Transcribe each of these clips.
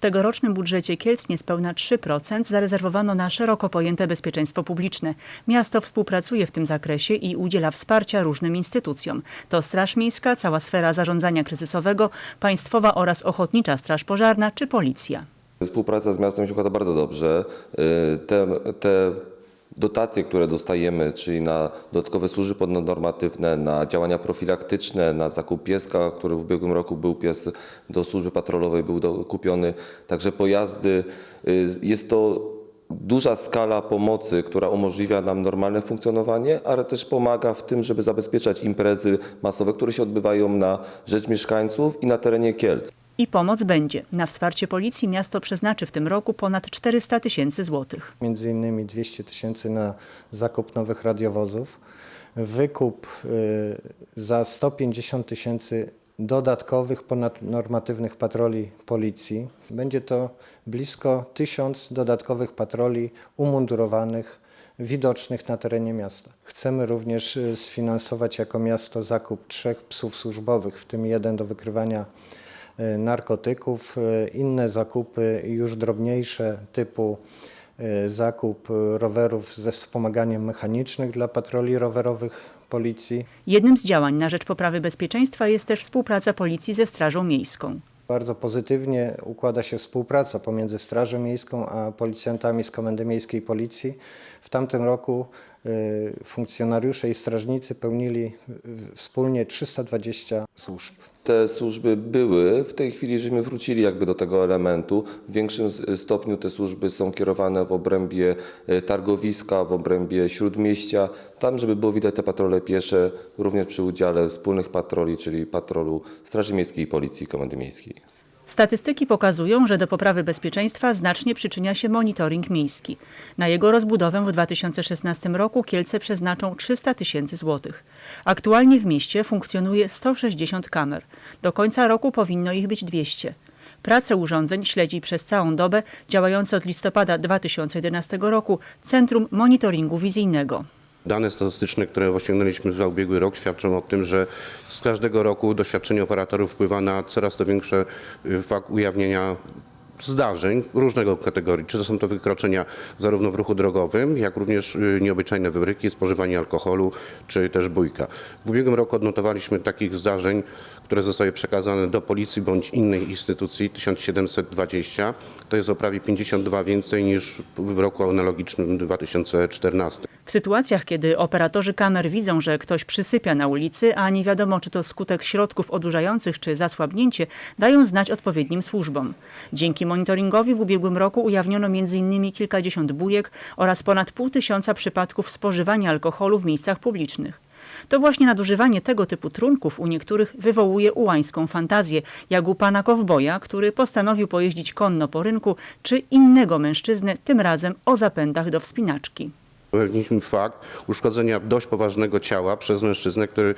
W tegorocznym budżecie Kielc niespełna 3% zarezerwowano na szeroko pojęte bezpieczeństwo publiczne. Miasto współpracuje w tym zakresie i udziela wsparcia różnym instytucjom. To Straż Miejska, cała sfera zarządzania kryzysowego, Państwowa oraz Ochotnicza Straż Pożarna czy Policja. Współpraca z miastem się układa bardzo dobrze. Y, Te, te dotacje, które dostajemy, czyli na dodatkowe służby ponadnormatywne, na działania profilaktyczne, na zakup pieska, który w ubiegłym roku był pies do służby patrolowej, był do, kupiony, także pojazdy. Y, Jest to duża skala pomocy, która umożliwia nam normalne funkcjonowanie, ale też pomaga w tym, żeby zabezpieczać imprezy masowe, które się odbywają na rzecz mieszkańców i na terenie Kielc. I pomoc będzie. Na wsparcie policji miasto przeznaczy w tym roku ponad 400 tysięcy złotych. między innymi 200 tysięcy na zakup nowych radiowozów, wykup y, za 150 tysięcy dodatkowych ponadnormatywnych patroli policji. Będzie to blisko 1000 dodatkowych patroli umundurowanych, widocznych na terenie miasta. Chcemy również y, sfinansować jako miasto zakup trzech psów służbowych, w tym jeden do wykrywania narkotyków, y, inne zakupy już drobniejsze typu y, zakup rowerów ze wspomaganiem mechanicznych dla patroli rowerowych policji. Jednym z działań na rzecz poprawy bezpieczeństwa jest też współpraca policji ze Strażą Miejską. Bardzo pozytywnie układa się współpraca pomiędzy Strażą Miejską a policjantami z Komendy Miejskiej Policji. W tamtym roku funkcjonariusze i strażnicy pełnili wspólnie 320 służb. Te służby były, w tej chwili żeśmy wrócili jakby do tego elementu. W większym stopniu te służby są kierowane w obrębie e, targowiska, w obrębie śródmieścia, tam żeby było widać te patrole piesze, również przy udziale wspólnych patroli, czyli patrolu Straży Miejskiej i Policji Komendy Miejskiej. Statystyki pokazują, że do poprawy bezpieczeństwa znacznie przyczynia się monitoring miejski. Na jego rozbudowę w 2016 roku Kielce przeznaczą 300 tysięcy złotych. Aktualnie w mieście funkcjonuje 160 kamer. Do końca roku powinno ich być 200. Pracę urządzeń śledzi przez całą dobę działające od listopada 2011 roku Centrum Monitoringu Wizyjnego. Dane statystyczne, które osiągnęliśmy za ubiegły rok świadczą o tym, że z każdego roku doświadczenie operatorów wpływa na coraz to większy y, ujawnienia zdarzeń różnego kategorii. Czy to są to wykroczenia zarówno w ruchu drogowym, jak również y, nieobyczajne wybryki, spożywanie alkoholu, czy też bójka. W ubiegłym roku odnotowaliśmy takich zdarzeń, które zostały przekazane do policji bądź innej instytucji 1720. To jest o prawie 52 więcej niż w roku analogicznym 2014. W sytuacjach, kiedy operatorzy kamer widzą, że ktoś przysypia na ulicy, a nie wiadomo, czy to skutek środków odurzających, czy zasłabnięcie, dają znać odpowiednim służbom. Dzięki monitoringowi w ubiegłym roku ujawniono m.in. kilkadziesiąt bujek oraz ponad pół tysiąca przypadków spożywania alkoholu w miejscach publicznych. To właśnie nadużywanie tego typu trunków u niektórych wywołuje ułańską fantazję, jak u pana kowboja, który postanowił pojeździć konno po rynku, czy innego mężczyzny, tym razem o zapędach do wspinaczki. Ujawniliśmy fakt uszkodzenia dość poważnego ciała przez mężczyznę, który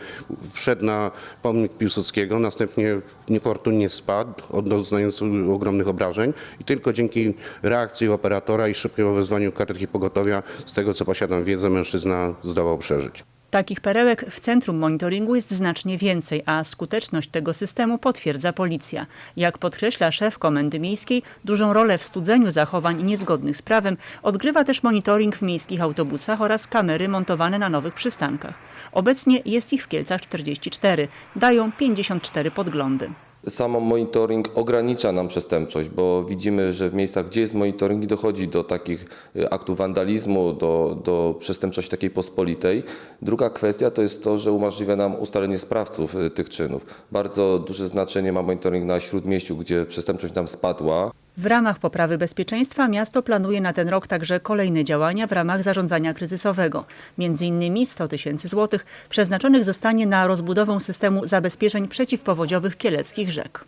wszedł na pomnik Piłsudskiego, następnie niefortunnie spadł, doznając ogromnych obrażeń i tylko dzięki reakcji operatora i szybkiemu wezwaniu karetki pogotowia, z tego co posiadam wiedzę, mężczyzna zdołał przeżyć. Takich perełek w centrum monitoringu jest znacznie więcej, a skuteczność tego systemu potwierdza policja. Jak podkreśla szef Komendy Miejskiej, dużą rolę w studzeniu zachowań niezgodnych z prawem odgrywa też monitoring w miejskich autobusach oraz kamery montowane na nowych przystankach. Obecnie jest ich w Kielcach 44, dają 54 podglądy. Sam monitoring ogranicza nam przestępczość, bo widzimy, że w miejscach, gdzie jest monitoring, dochodzi do takich y, aktów wandalizmu, do, do przestępczości takiej pospolitej. Druga kwestia to jest to, że umożliwia nam ustalenie sprawców y, tych czynów. Bardzo duże znaczenie ma monitoring na Śródmieściu, gdzie przestępczość nam spadła. W ramach poprawy bezpieczeństwa miasto planuje na ten rok także kolejne działania w ramach zarządzania kryzysowego. Między innymi 100 tysięcy złotych przeznaczonych zostanie na rozbudowę systemu zabezpieczeń przeciwpowodziowych kieleckich rzek.